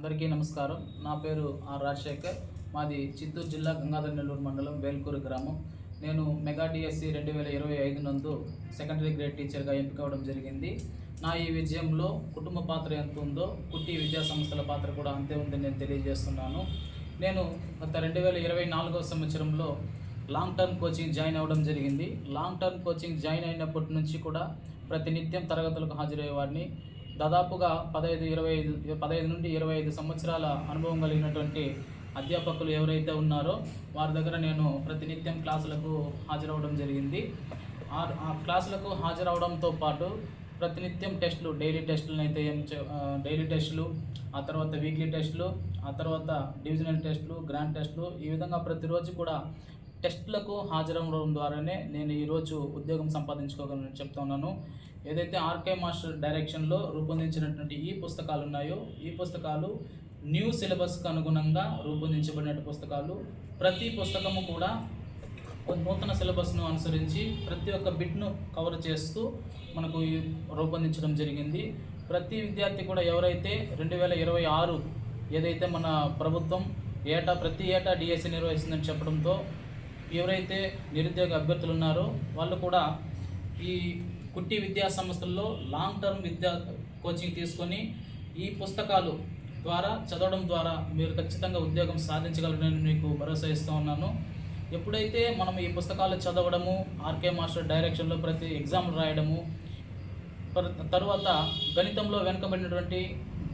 అందరికీ నమస్కారం. నా పేరు ఆర్ రాజశేఖర్. మాది చిత్తూరు జిల్లా గంగాధర నెల్లూరు మండలం వేల్కూరు గ్రామం. నేను మెగా డిఎస్సి రెండు వేల ఇరవై ఐదు నందు సెకండరీ గ్రేడ్ టీచర్గా ఎంపిక అవడం జరిగింది. నా ఈ విజయంలో కుటుంబ పాత్ర ఎంత ఉందో కుట్టి విద్యా సంస్థల పాత్ర కూడా అంతే ఉందని నేను తెలియజేస్తున్నాను. నేను గత రెండు వేల ఇరవై నాలుగో సంవత్సరంలో లాంగ్ టర్మ్ కోచింగ్ జాయిన్ అవ్వడం జరిగింది. లాంగ్ టర్మ్ కోచింగ్ జాయిన్ అయినప్పటి నుంచి కూడా ప్రతినిత్యం తరగతులకు హాజరయ్యేవాడిని. దాదాపుగా పదహైదు ఇరవై ఐదు పదహైదు నుండి ఇరవై ఐదు సంవత్సరాల అనుభవం కలిగినటువంటి అధ్యాపకులు ఎవరైతే ఉన్నారో వారి దగ్గర నేను ప్రతినిత్యం క్లాసులకు హాజరవడం జరిగింది. ఆ క్లాసులకు హాజరవడంతో పాటు ప్రతినిత్యం టెస్టులు డైలీ టెస్టులను అయితే ఏం చే- డైలీ టెస్టులు ఆ తర్వాత వీక్లీ టెస్టులు ఆ తర్వాత డివిజనల్ టెస్టులు గ్రాండ్ టెస్టులు ఈ విధంగా ప్రతిరోజు కూడా టెస్టులకు హాజరవడం ద్వారానే నేను ఈరోజు ఉద్యోగం సంపాదించుకోగలను చెప్తున్నాను ఏదైతే ఆర్కే మాస్టర్ డైరెక్షన్లో రూపొందించినటువంటి ఈ పుస్తకాలు ఉన్నాయో ఈ పుస్తకాలు న్యూ సిలబస్కు అనుగుణంగా రూపొందించబడిన పుస్తకాలు. ప్రతి పుస్తకము కూడా నూతన సిలబస్ను అనుసరించి ప్రతి ఒక్క బిట్ను కవర్ చేస్తూ మనకు ఈ రూపొందించడం జరిగింది. ప్రతి విద్యార్థి కూడా ఎవరైతే రెండు వేల ఇరవై ఆరు ఏదైతే మన ప్రభుత్వం ఏటా ప్రతి ఏటా డిఎస్సి నిర్వహిస్తుందని చెప్పడంతో ఎవరైతే నిరుద్యోగ అభ్యర్థులు ఉన్నారో వాళ్ళు కూడా ఈ కుట్టి విద్యా సంస్థల్లో లాంగ్ టర్మ్ విద్యా కోచింగ్ తీసుకొని ఈ పుస్తకాలు ద్వారా చదవడం ద్వారా మీరు ఖచ్చితంగా ఉద్యోగం సాధించగలరని మీకు భరోసా ఇస్తూ ఉన్నాను. ఎప్పుడైతే మనం ఈ పుస్తకాలు చదవడము ఆర్కే మాస్టర్ డైరెక్షన్లో ప్రతి ఎగ్జామ్ రాయడము పర్- తర్వాత గణితంలో వెనుకబడినటువంటి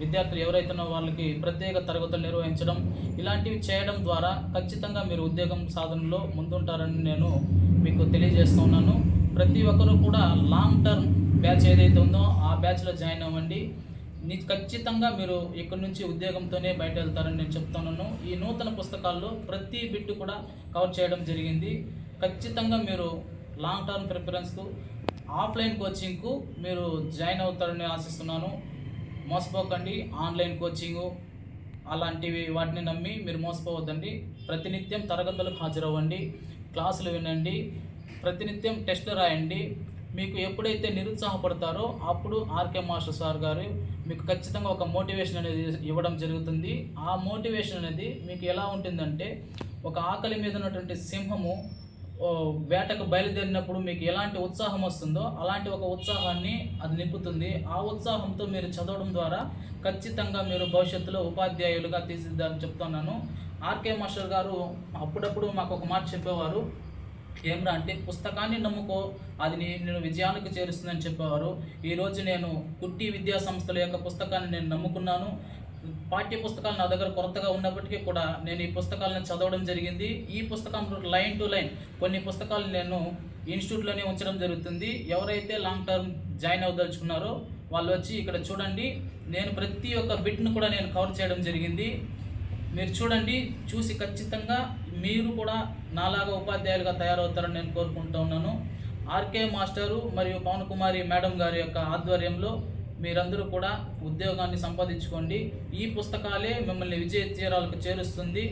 విద్యార్థులు ఎవరైతే వాళ్ళకి ప్రత్యేక తరగతులు నిర్వహించడం ఇలాంటివి చేయడం ద్వారా ఖచ్చితంగా మీరు ఉద్యోగం సాధనలో ముందుంటారని నేను మీకు తెలియజేస్తున్నాను ప్రతి ఒక్కరూ కూడా లాంగ్ టర్మ్ బ్యాచ్ ఏదైతే ఉందో ఆ బ్యాచ్లో జాయిన్ అవ్వండి. ఖచ్చితంగా మీరు ఇక్కడ నుంచి ఉద్యోగంతోనే బయట వెళ్తారని నేను చెప్తున్నాను ఈ నూతన పుస్తకాల్లో ప్రతి బిట్టు కూడా కవర్ చేయడం జరిగింది. ఖచ్చితంగా మీరు లాంగ్ టర్మ్ ప్రిఫరెన్స్కు ఆఫ్లైన్ కోచింగ్కు మీరు జాయిన్ అవుతారని ఆశిస్తున్నాను. మోసపోకండి. ఆన్లైన్ కోచింగు అలాంటివి వాటిని నమ్మి మీరు మోసపోవద్దండి. ప్రతినిత్యం తరగతులకు హాజరవ్వండి. క్లాసులు వినండి. ప్రతినిత్యం టెస్టులు రాయండి. మీకు ఎప్పుడైతే నిరుత్సాహపడతారో అప్పుడు ఆర్కే మాస్టర్ సార్ గారు మీకు ఖచ్చితంగా ఒక మోటివేషన్ అనేది ఇవ్వడం జరుగుతుంది. ఆ మోటివేషన్ అనేది మీకు ఎలా ఉంటుందంటే ఒక ఆకలి మీద ఉన్నటువంటి సింహము వేటకు బయలుదేరినప్పుడు మీకు ఎలాంటి ఉత్సాహం వస్తుందో అలాంటి ఒక ఉత్సాహాన్ని అది నింపుతుంది. ఆ ఉత్సాహంతో మీరు చదవడం ద్వారా ఖచ్చితంగా మీరు భవిష్యత్తులో ఉపాధ్యాయులుగా తీర్చిదిద్దాలని చెప్తున్నాను. ఆర్కే మాస్టర్ గారు అప్పుడప్పుడు మాకు ఒక మాట చెప్పేవారు. ఏమిరా అంటే పుస్తకాన్ని నమ్ముకో అది నేను విజయానికి చేరుస్తుందని చెప్పేవారు. ఈరోజు నేను కుట్టి విద్యా సంస్థల యొక్క పుస్తకాన్ని నేను నమ్ముకున్నాను. పాఠ్య పుస్తకాలు నా దగ్గర కొరతగా ఉన్నప్పటికీ కూడా నేను ఈ పుస్తకాలను చదవడం జరిగింది. ఈ పుస్తకం లైన్ టు లైన్ కొన్ని పుస్తకాలు నేను ఇన్స్టిట్యూట్లోనే ఉంచడం జరుగుతుంది. ఎవరైతే లాంగ్ టర్మ్ జాయిన్ అవ్వదలుచుకున్నారో వాళ్ళు వచ్చి ఇక్కడ చూడండి. నేను ప్రతి ఒక్క బిట్ను కూడా నేను కవర్ చేయడం జరిగింది. మీరు చూడండి చూసి ఖచ్చితంగా మీరు కూడా నాలాగా ఉపాధ్యాయులుగా తయారవుతారని నేను కోరుకుంటూ ఉన్నాను. ఆర్కే మాస్టరు మరియు పవన్ కుమారి మేడం గారి యొక్క ఆధ్వర్యంలో మీరందరూ కూడా ఉద్యోగాన్ని సంపాదించుకోండి. ఈ పుస్తకాలే మిమ్మల్ని విజయ తీరాలకు చేరుస్తుంది.